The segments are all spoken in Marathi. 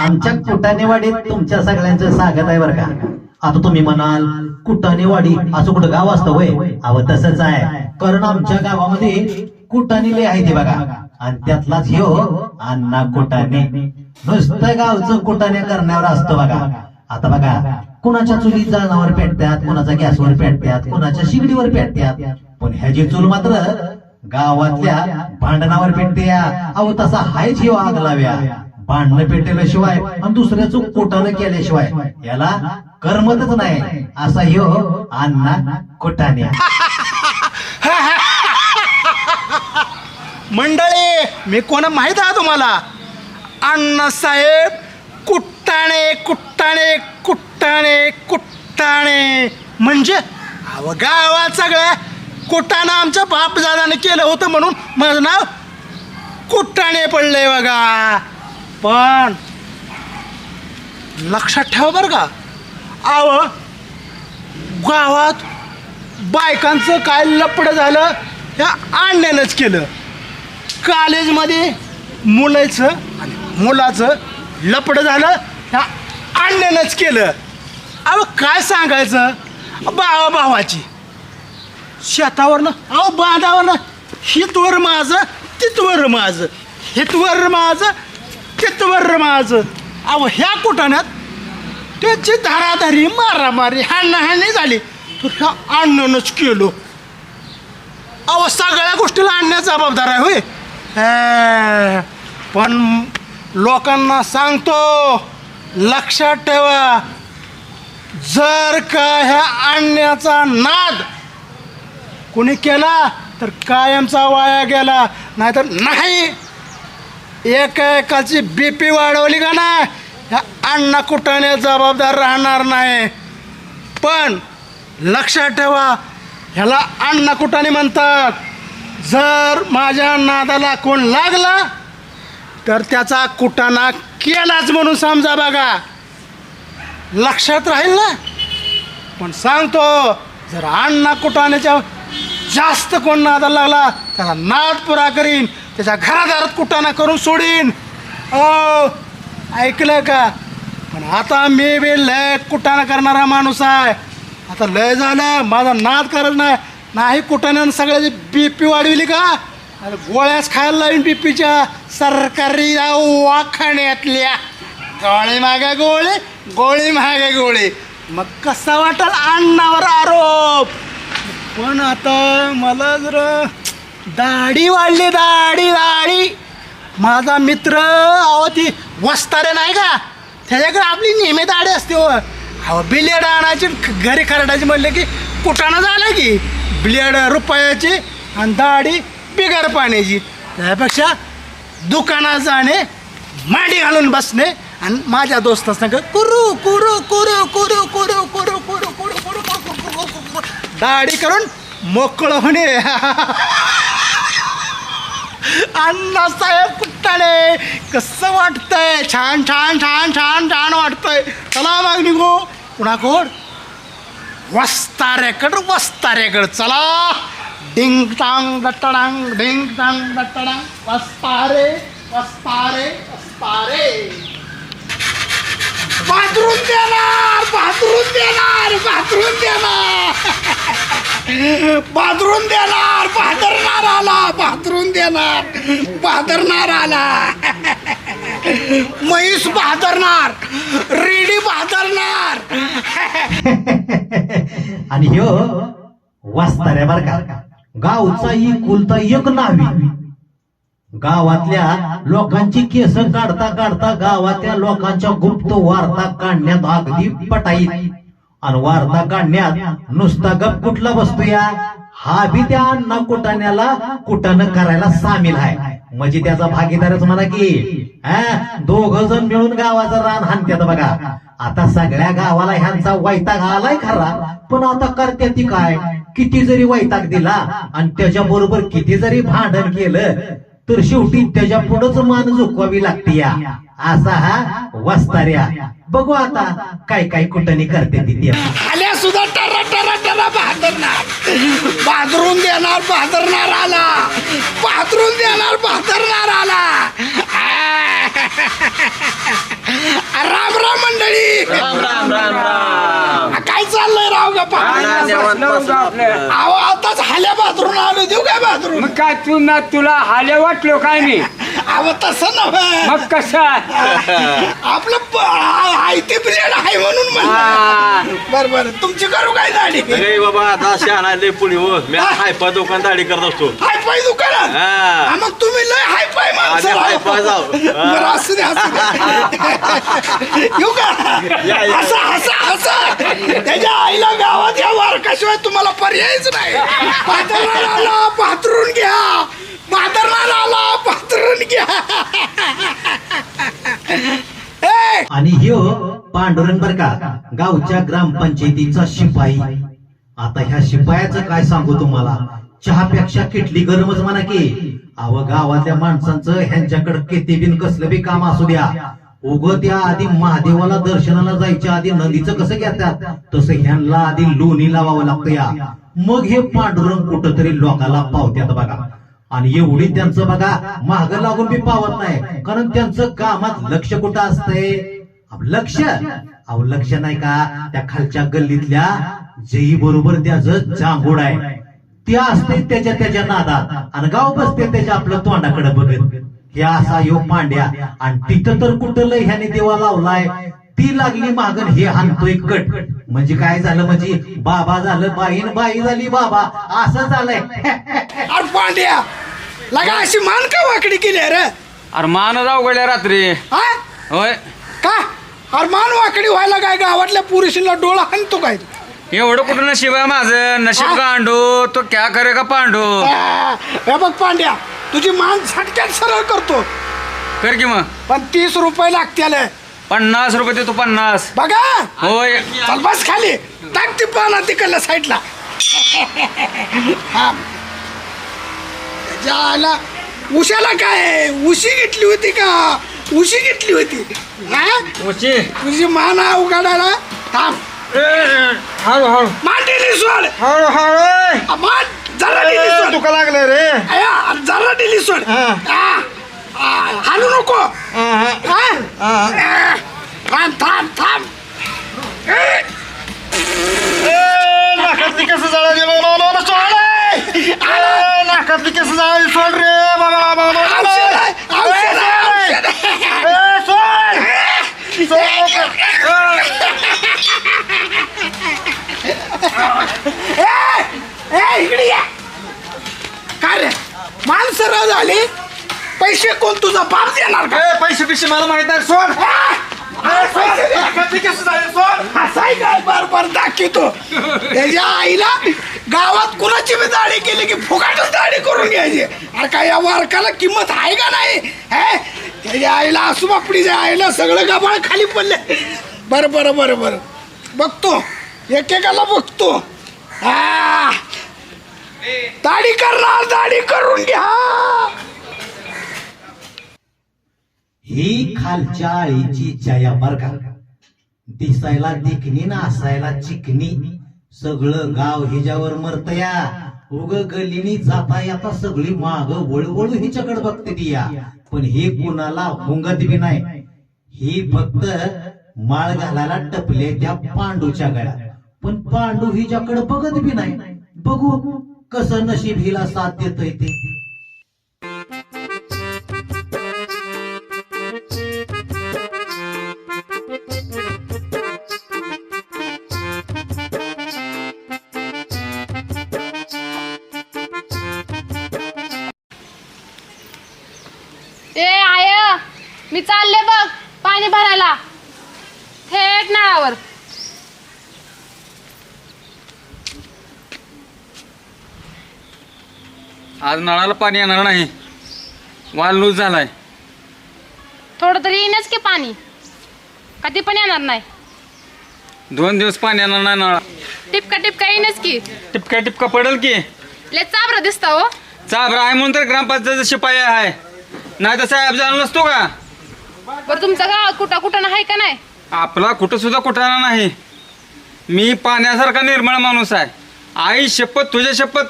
आमच्या कुटानेवाडीत तुमच्या सगळ्यांचं स्वागत आहे बरं का. आता तुम्ही म्हणाल कुटानेवाडी असं कुठं गाव असतं वय? अव तसंच आहे. कारण आमच्या गावामध्ये कुटाने आहे ते बघा. आणि त्यातलाच हो अण्णा कुटाने नुसतं गावचं कुटाने करण्यावर असतं बघा. आता बघा कुणाच्या चुलीत जाळणावर पेटतात कुणाच्या गॅसवर पेटतात कुणाच्या शिगडीवर पेटतात पण ह्याची चूल मात्र गावातल्या भांडणावर पेटते अहो तसा हायच ह्यो आग लाव्या भांडणं पेटल्याशिवाय आणि दुसऱ्याचं कोटानं केल्याशिवाय याला करमतच नाही. असा हो अण्णा कोटाने मंडळी मी कोण माहीत आहे तुम्हाला? अण्णासाहेब कुट्टाणे कुट्टाणे कुट्टाणे कुट्टाणे. म्हणजे? अहो गावात सगळ्या कुट्टाणं आमच्या बापदादाने केलं होतं म्हणून माझं नाव कुट्टाणे पडलंय बघा. पण लक्षात ठेवा बरं का. अहो गावात बायकांचं काय लपडं झालं ह्या आणण्यानंच केलं. कॉलेजमध्ये मुलाचं आणि मुलाचं लपडं झालं ह्या आणण्यानंच केलं. अहो काय सांगायचं? भावा भावाची. शेतावरनं अहो बांधावरनं हितवर माझं तितवर माझं हितवर माझं तिथवर माझं. अहो ह्या कुटाण्यात त्याची धाराधारी मारामारी हाणाहाणी झाली. तर ह्या अण्णानंच केलो. अहो सगळ्या गोष्टीला आणण्याचा जबाबदार आहे होय? पण लोकांना सांगतो लक्षात ठेवा जर का ह्या आणण्याचा नाद कोणी केला तर कायमचा वाया गेला नाहीतर नाही. एका एकाची बीपी वाढवली का ना ह्या अण्णा कुटाने जबाबदार राहणार नाही. पण लक्षात ठेवा ह्याला अण्णा कुटाने म्हणतात. जर माझ्या नादाला कोण लागला तर त्याचा कुटाणा केलाच म्हणून समजा बघा. लक्षात राहील ना? पण सांगतो जर अण्णा कुटाण्याच्या जास्त कोण नादाला लागला त्याला नाद पुरा करीन. त्याच्या घरादारात कुटाणा करून सोडीन. ओ ऐकलं का? पण आता मी बी लय कुटाणा करणारा माणूस आहे. आता लय झालं माझा नाद करत नाही. नाही कुटाण्यानं सगळ्याची बी पी वाढविली का? अरे गोळ्याच खायला लावीन बी पीच्या सरकारी वाखाण्यातल्या. गोळी मागे गोळी गोळी मागे गोळी. मग कसा वाटल अण्णावर आरोप? पण आता मला जर दाढी वाढली दाढी दाढी माझा मित्र अहो ती वस्तारे नाही का त्याच्याकडे आपली नेहमी दाढी असते हो अहो बिलेड आणायची घरी खरडायची म्हणलं की कुटाणं झालं की बिलेड रुपयाची आणि दाढी बिगार पाण्याची त्यापेक्षा दुकानात जाणे मांडी घालून बसणे आणि माझ्या दोस्तांना कुरू कुरू कुरू कुरू कुरू कुरू कुरू कुरू कुरू कुरू कुरू दाढी करून मोकळं होणे अण्णासाहेब कुट्टाळे कसं वाटतंय? छान छान छान छान छान वाटतंय. चला मग निघू. पुन्हा कोण? वस्ताऱ्याकडं वस्ताऱ्याकडं चला. डिंग टांग डट्टाडांग डिंग टांग डट्टाडांग वस्तारे वस्तारे वस्तारे. बाथरूम देणार बाथरूम देणार बाथरूम देणार. बाथरूम देणार बादरणार आला बाथरूम देणार बादरणार आला म्हैस बादरणार रेडी बादरणार आणि ह्यो वाचताऱ्या बर का गावचा ही कुलता एक नावी. गावातल्या लोकांची केस काढता काढता गावातल्या लोकांच्या गुप्त वार्ता काढण्यात अगदी पटाईत. आणि वार्ता काढण्यात नुसता गप कुठला बसतो या? हा बी त्या अण्णा कुटाण्याला कुटानं करायला सामील आहे. म्हणजे त्याचा भागीदारच म्हणा की? दोघ जण मिळून गावाचं रान हाणत्यात बघा. आता सगळ्या गावाला ह्यांचा वैताग आलाय खरा. पण आता करते ती काय? किती जरी वैताग दिला आणि त्याच्या बरोबर किती जरी भांडण केलं तर शेवटी त्याच्या पुढंच मान झुकवावी लागते या असा हा वस्ताऱ्या बघू आता काय काय कुठनी करते ती ते. आल्या सुद्धा टरा टरा टरा बहादरणार बाथरूम देणार बहादरणार आला. बाथरूम देणार बहादरणार आला. राम राम मंडळी. राम राम राम राम. काय चाललंय राव गप्पा? अहो आताच हाल्या बाथरूम आलो देऊ काय बाथरूम? मग काय तू ना तुला हाले वाटलो काय मी? अहो तसं नव्हे. मग कसा? आपलं प- आ- आयती आहे म्हणून म्हणलं. बर बर तुमची करू काय दाढी? अरे बाबा आता शहाणा लय पुढे हो. मी हाय पा दुकान दाढी करत असतो. हाय पाय दुकानात? हा. हा, मग तुम्ही लय हाय पाय माणसं आम्ही राव. हाय-फाय जाऊ. हा. बरं असू दे असू दे. येऊ का? या, या. हसा हसा हसा. त्याच्या आईला गावात या वारकाशिवाय तुम्हाला पर्यायच नाही. पाथरला आला पाथरून घ्या. पाथरला आला पाथरून घ्या. आणि ह्यो पांडुरंग बर का गावच्या ग्रामपंचायतीचा शिपाई. आता ह्या शिपायाचं काय सांगू तुम्हाला? चहापेक्षा किटली गरमच म्हणा की. अव गावातल्या माणसांचं ह्यांच्याकडे किती बिन कसलं बी काम असू द्या. उग त्या आधी महादेवाला दर्शनाला जायच्या आधी नदीचं कसं घेतात? तसं ह्यांना आधी लोणी लावावं लागतं या. मग हे पांडुरंग कुठंतरी लोकाला पावत्यात बघा. आणि एवढी त्यांचं बघा महाग लागून बी पावत नाही. कारण त्यांचं कामात लक्ष कुठं असतंय? लक्ष. अहो लक्ष नाही का? त्या खालच्या गल्लीतल्या जई बरोबर त्याचं जांभूड आहे. ते असते त्याच्या त्याच्या नादात. आणि गाव बसते त्याच्या आपलं तोंडाकडे बघत. हे असा यो पांड्या. आणि तिथं तर कुठं लय ह्याने देवा लावलाय? ती लागली मागण हे हाणतोय कट. म्हणजे काय झालं म्हणजे? बाबा झालं बाईन बाई झाली बाबा. असं झालंय. अरे पांड्या लगा अशी मान का वाकडी केली रे अरे मान अवघडल्या रात्री. हा? होय. का? अरे मान वाकडी व्हायला काय गावातल्या पुरुषीला डोळा हाणतो काय तू? एवढं कुठं नशीब आहे माझं? नशीब गांडू तो क्या करे का पांडू? आ, हे बघ पांड्या तुझी मान झटक्यात सरळ करतो. कर की मग. पण तीस रुपये लागतील पन्नास रुपये देतो पन्नास. बघा. होय. चल बस खाली. टाक ती पाना तिकडल्या साईडला. हा आला उशाला काय? उशी घेतली होती का? उशी घेतली होती. हा? उची तुझी मान उघडायला. थांब. हळू हळू. दिली सोड. हळू हळू मान जरा दिली सोड. तुका लागलं रे जरा दिली सोड हा. हालू नको हा? थांब थांब थांब. नाकातली कसं जाळा नाकातली कसं जाळा सोड रे. ए, ए, इकडे या. काय रे? मान सरळ झाली? पैसे कोण तुझा बाप देणार का? पैसे पिशे मला माहीत नाही सोड. हसाय काय? बार बार दाखवतो. त्याच्या आईला गावात कुणाची बी दाढी केली की फुकाटच दाढी करून घ्यायची. अरे काय या वारकाला किंमत आहे का नाही? हे? त्याच्या आईला असू बापडीच्या आईला सगळं गबाळ खाली पडले बरं बरं बरं बरं. बघतो. एकेकाला बघतो. हा. दाढी करणार दाढी करून घ्या. ही खालच्या आळीची जया बर का दिसायला देखणी ना असायला चिकणी. सगळं गाव हिच्यावर मरतया. उग गलीनी जाता येता सगळी माग वळवळू हिच्याकडे बघते ती या पण हे कोणाला हुंगत बी नाही. ही फक्त माळ घालायला टपले त्या पांडूच्या गळ्यात. पण पांडू हिच्याकडे बघत बी नाही. बघू. कसं नशीब हिला साथ देत ते? ए आय मी चालले बघ पाणी भरायला. थेट नळावर. आज नळाला पाणी येणार नाही. वाल लूज झालाय. थोडं तरी येईनच की पाणी? कधी पण येणार नाही. दोन दिवस पाणी येणार नाही नळा टिपका टिपका येईनच की? टिपका टिपका पडेल की. ले चाबरा दिसता हो. चाबरा आहे म्हणून तर ग्रामपंचायत शिपाई आहे. नाही तर साहेब जाणार नसतो का? बरं तुमचं गावात कुठं कुठं आहे का नाही? आपला कुठं सुद्धा कुठाना नाही. मी पाण्यासारखा निर्मळ माणूस आहे. आई शपथ तुझ्या शपथ.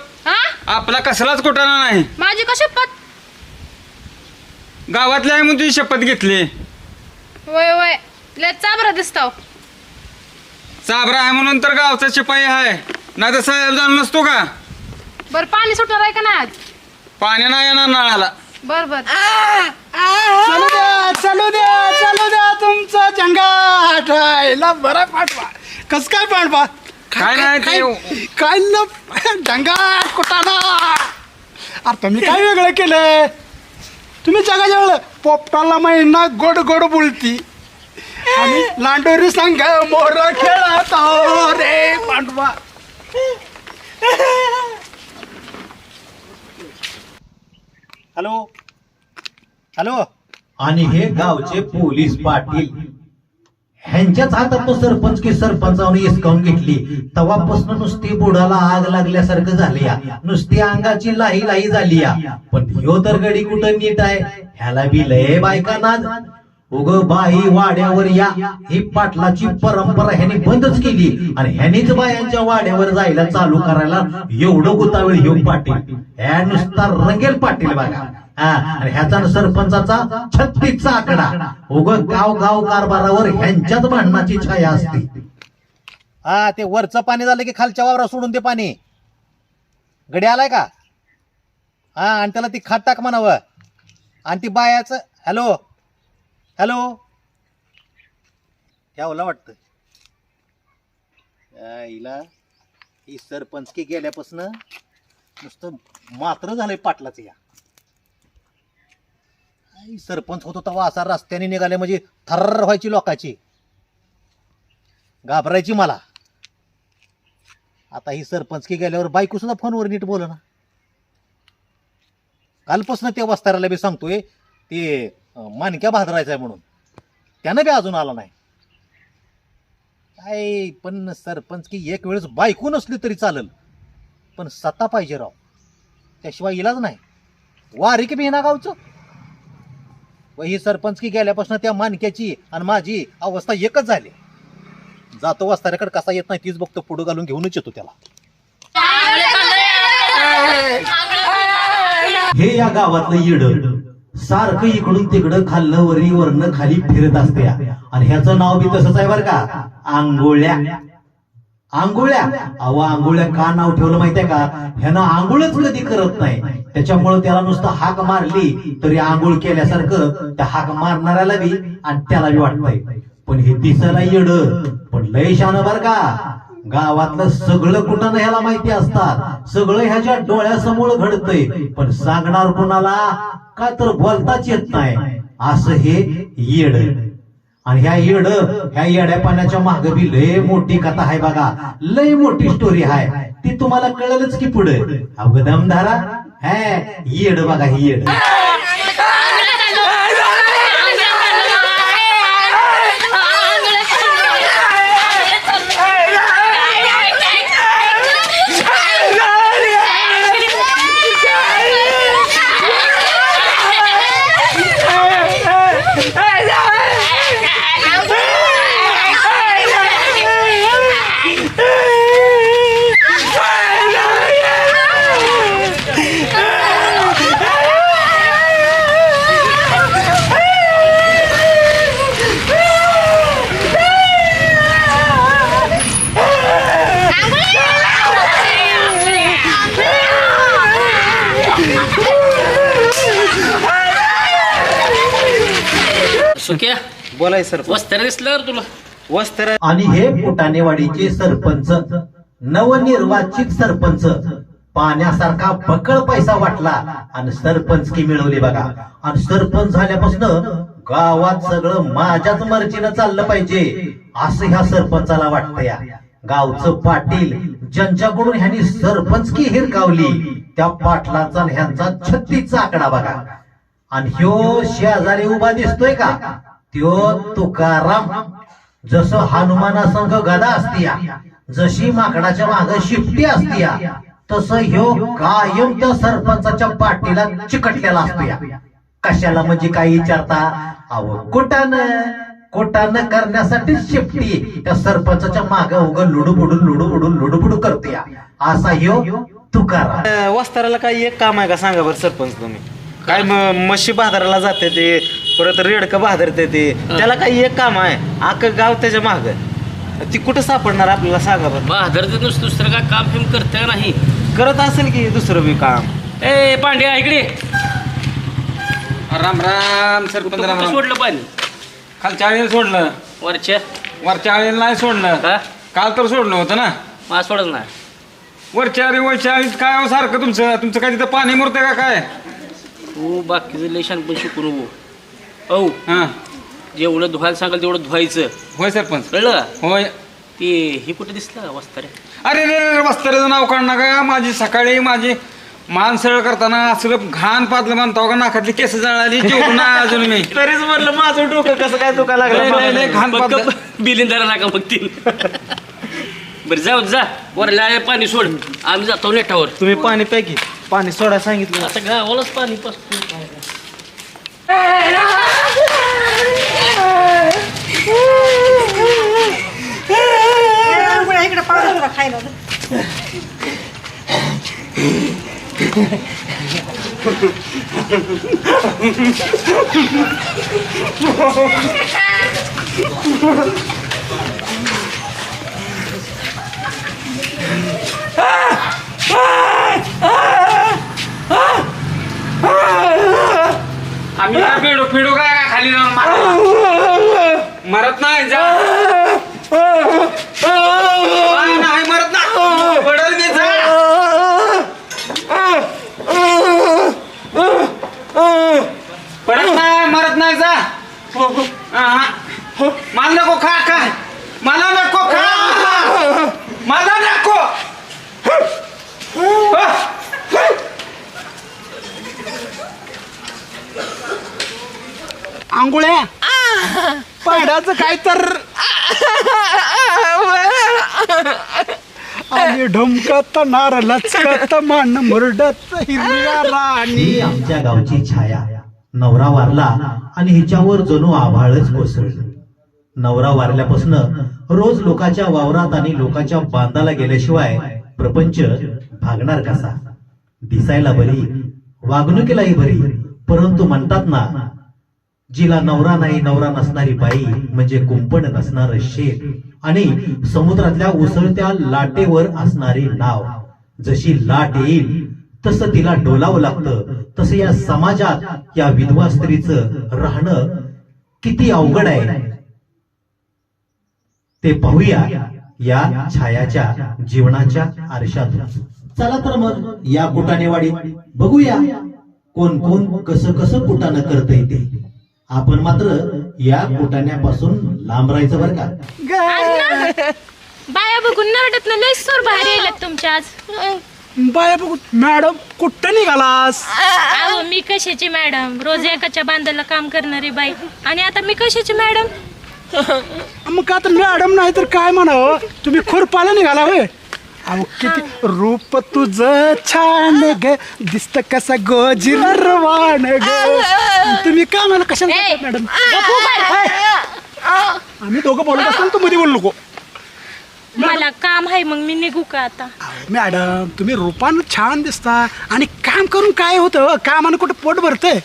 आपला कसलाच कुठाना नाही. माझी कशी पत गावातल्या आहे म्हणून तुझी शपथ घेतली. वय वय. लय चाबरा दिसताव चाबरा आहे म्हणून तर गावचा शिपाई आहे. नाही तर साहेब जाण नसतो का? बर पाणी सुटणार आहे का ना आज? पाणी नाही येणार नळाला. बर बर. चालू द्या चालू द्या चालू द्या तुमचं जंगाट आईला बरं पाठवा. कस काय पाठवा? काय नाही ते- काय- ल जंगाट कुटाणा अरे तुम्ही काय वेगळं केलं तुम्ही जगाच्या वेळ पोपटाला महिना गोड गोड बोलती. आणि लांडोरी संघ मोर खेळत रे पांडवा. हॅलो? हॅलो? आणि हे गावचे पोलीस पाटील. ह्यांच्याच हातात तो सरपंच की सरपंचाने हिसकावून घेतली. तवापासून नुसती बुडाला आग लागल्यासारखं झाली या नुसती अंगाची लाही लाही झाली या पण ह्यो तर गडी कुठं नीट आहे? ह्याला बी लय बायका नाद. उग बाई वाड्यावर या. ही पाटलाची परंपरा ह्याने बंदच केली. आणि ह्यानेच बायांच्या वाड्यावर जायला चालू करायला एवढं गुतावेळ ह्यो पाटील. ह्या नुसता रंगेल पाटील बघा. आणि ह्याचा सरपंचाचा छत्तीसचा आकडा. उग गाव गाव कारभारावर ह्यांच्याच भांडणाची छाया असते. हा ते वरचं पाणी झालं की खालच्या वावरा सोडून ते पाणी. गडी आलाय का? हा आणि त्याला ती खाट टाक म्हणावं. आणि ती बायाचं हॅलो? हॅलो? ठेवला वाटतं. हिला ही सरपंच की गेल्यापासून नुसतं मात्र झालंय पाटलाचं या. सरपंच होतो तेव्हा असा रस्त्याने निघाले म्हणजे थर्र व्हायची लोकांची. घाबरायची मला. आता ही सरपंच की गेल्यावर बायको सुद्धा फोनवर नीट बोल ना कालपासून ते वस्ताराला बी सांगतोय ते मानक्या माणक्या भादरायचा आहे म्हणून. त्यानं बी अजून आला नाही. काय पण सरपंच की एक वेळेस बायको नसली तरी चालेल. पण सत्ता पाहिजे राव. त्याशिवाय इलाज नाही. वारी की बिना गावचं व ही सरपंच की गेल्यापासून त्या मानक्याची आणि माझी अवस्था एकच झाली. जातो वाचताऱ्याकडे कसा येत नाही तीच बघतो पुढं घालून घेऊनच येतो त्याला. हे या गावातलं येड सारखं इकडून तिकडं खाल्लं वरी वरनं खाली फिरत असते आणि ह्याचं नाव बी तसंच आहे बरं का आंघोळ्या. आंघोळ्या. अहो आंघोळ्या का नाव ठेवलं माहितीये का? ह्यानं आंघोळच कधी करत नाही. त्याच्यामुळे त्याला नुसतं हाक मारली तरी आंघोळ केल्यासारखं त्या हाक मारणाऱ्याला बी आणि त्याला बी वाटतंय. पण हे दिसायला येड. पण लय शान बर का? गावातलं सगळं कुणाला ह्याला माहिती असतात? सगळं ह्याच्या डोळ्यासमोर घडतंय. पण सांगणार कुणाला? का तर बोलताच येत नाही. असं हे येड. आणि ह्या येड ह्या येड्या पाण्याच्या माग बी लय मोठी कथा आहे बघा. लय मोठी स्टोरी आहे. ती तुम्हाला कळलंच की पुढे. अवगदम धारा हे येड बघा ही येड. बोलाय सर. वस्त्र दिसलं रे तुला. वस्त्र. आणि हे फुटाणेवाडीचे सरपंच नवनिर्वाचित सरपंच पाण्यासारखा बकळ पैसा वाटला आणि सरपंच की मिळवली बघा. आणि सरपंच झाल्यापासून गावात सगळं माझ्याच मर्जीनं चाललं पाहिजे असं ह्या सरपंचाला वाटतं या. गावचं पाटील ज्यांच्याकडून ह्यांनी सरपंच की हिरकावली त्या पाटलाचा ह्यांचा छत्तीसचा आकडा बघा. आणि ह्यो शेजारी उभा दिसतोय का? त्यो तुकाराम जसं हनुमानासंग गदा असतीया जशी माकडाच्या माग शिफ्टी असतीया तसं ह्यो कायम त्या सरपंचाच्या पाठीला चिकटलेला असतोया. कशाला म्हणजे काही विचारता? अहो कोटानं कोटानं करण्यासाठी शिफ्टी त्या सरपंचाच्या माग उग लुडूबुडून लुडूबुडून लुडूबुडू करते असा ह्यो तुकाराम. वस्ताराला काही एक काम आहे का सांगा बरं सरपंच तुम्ही? काय म- म्हशी बाजाराला जाते ते परत रेडकं बाजारते ते. त्याला काही एक काम आहे अख्खं गाव त्याच्या माग. ती कुठं सापडणार आपल्याला सांगा बरं. बहादरचं नुसतं दुसरं काय काम फिम करतं का नाही. करत असेल की दुसरं बी काम? ए पांड्या इकडे. राम राम सरपंच राम कुठं राम सोडलं पाणी? खालच्या आळीला सोडलं. वरच्या? वरच्या आळीला नाही सोडलं. का काल तर सोडलं होतं ना. मला सोडत नाही. वरच्या आळी वरच्या आळीत काय हो सारखं तुमचं? तुमचं काय तिथं पाणी मुरतंय का काय? तू बाकीचं लय पण शिकू नको औ. हां. जेवढं धुवायला सांगाल तेवढं धुवायचं. होय सरपंच. कळलं का? होय. ते हे कुठे दिसलं का वस्तारे? अरे रे रे वस्त्राचं नाव काढ नका. माझी सकाळी माझी मान सरळ करताना असलं घाण पादलं म्हणतो का? नाकातली केस जळाली नाही अजून मी. तरीच म्हणलं माझं डोकं कसं काय दुखा लय- लय- लय लागलं घाण गप्प, बिलिंदारा लागा मग तीन बरं जाऊ जा. वरल्या आळे पाणी सोड. आम्ही जातो नेटावर. तुम्ही पाणी प्या की. पाणी सोडा सांगितलं. आता गावालाच पाणी पासतो काय इकडे पावसाळा खायला आम्ही काय पिडू पिडू काय काय खाली जाऊन मारत मरत नाही जा आ, नाही मरत नाही. पडल मी जा. पडत नाही मरत नाही जा. हा, हा. मला नको खा काय मला नको खा मला नको आंघोळ्या? पाण्याचं काय तर? आणि ढमकत नार लचकत मान मुरडत हिरव्या राणी. आमच्या गावची छाया. नवरा वारला आणि हिच्यावर जणू आभाळच कोसळलं. नवरा वारल्यापासून रोज लोकांच्या वावरात आणि लोकांच्या बांधाला गेल्याशिवाय प्रपंच भागणार कसा? दिसायला बरी वागणुकीलाही बरी परंतु म्हणतात ना जिला नवरा नाही नवरा नसणारी बाई म्हणजे कुंपण नसणार शेत आणि समुद्रातल्या उसळत्या लाटेवर असणारी नाव जशी लाट येईल तसं तिला डोलावं लागतं. तसं या समाजात या विधवा स्त्रीचं राहणं किती अवघड आहे. ते पाहूया या छायाच्या जीवनाच्या आरशातून. चला तर मग या कुटानेवाडीत बघूया कोण कोण कसं कसं कुटाणं करतंय ते. आपण मात्र या कुटाण्यापासून लांब राहायचं बरं का? बाया बघून नरडत लय सूर बाहेर यायला तुमच्या आज. बाया बघू मॅडम कुठं निघालास? अहो मी कशाची मॅडम? रोज एकाच्या बांधाला काम करणारी बाई. आणि आता मी कशाची मॅडम? मग आता मॅडम नाही तर काय म्हणावं? तुम्ही खुरपाला निघाला होय. अहो किती रूप तुझं छान ग. दिसत कसा गोजिरवाण ग. तुम्ही का मला कशाला ए, मॅडम. आम्ही दोघं बोलत असताना तू मध्ये बोलू नको. मला काम आहे मग मी निघू का आता? मॅडम तुम्ही रूपानं छान दिसता आणि काम करून काय होतं? कामानं कुठं पोट भरतंय?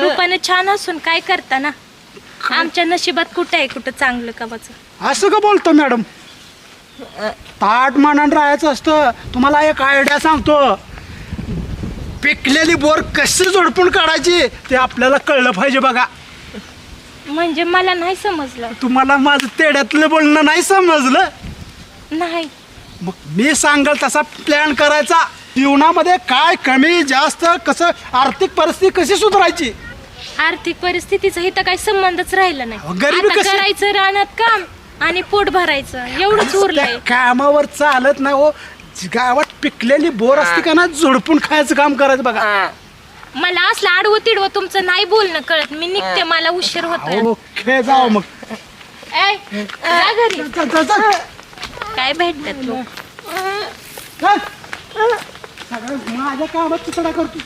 रूपाने छान असून काय करता ना? आमच्या नशिबात कुठं आहे कुठं चांगलं कामाचं असं का बोलतो मॅडम? ताट मानान राहायचं असतं. तुम्हाला एक आयडिया सांगतो. पिकलेली बोर कशी जोडपून काढायची ते आपल्याला कळलं पाहिजे बघा. म्हणजे मला नाही समजलं. तुम्हाला माझं तेड्यातलं बोलणं नाही समजलं? नाही. मग मी सांगाल तसा प्लॅन करायचा. जीवनामध्ये काय कमी जास्त कसं आर्थिक परिस्थिती कशी सुधारायची? आर्थिक परिस्थितीचा इथं काही संबंधच राहिला नाही. गरिबी आता कशी- करायचं रानात काम. आणि पोट भरायचं. एवढंच उरलंय त्या कामावर चालत नाही हो. गावात पिकलेली बोर असते का ना झोडपून खायचं काम करायचं बघा. मला असलं आडवं तिडवं तुमचं नाही बोलणं कळत. मी निघते मला उशीर होतोय. ओके जाऊ मग. जा घरी. काय भेटतात लोक? सगळं माझ्या कामात तुकडा करतो.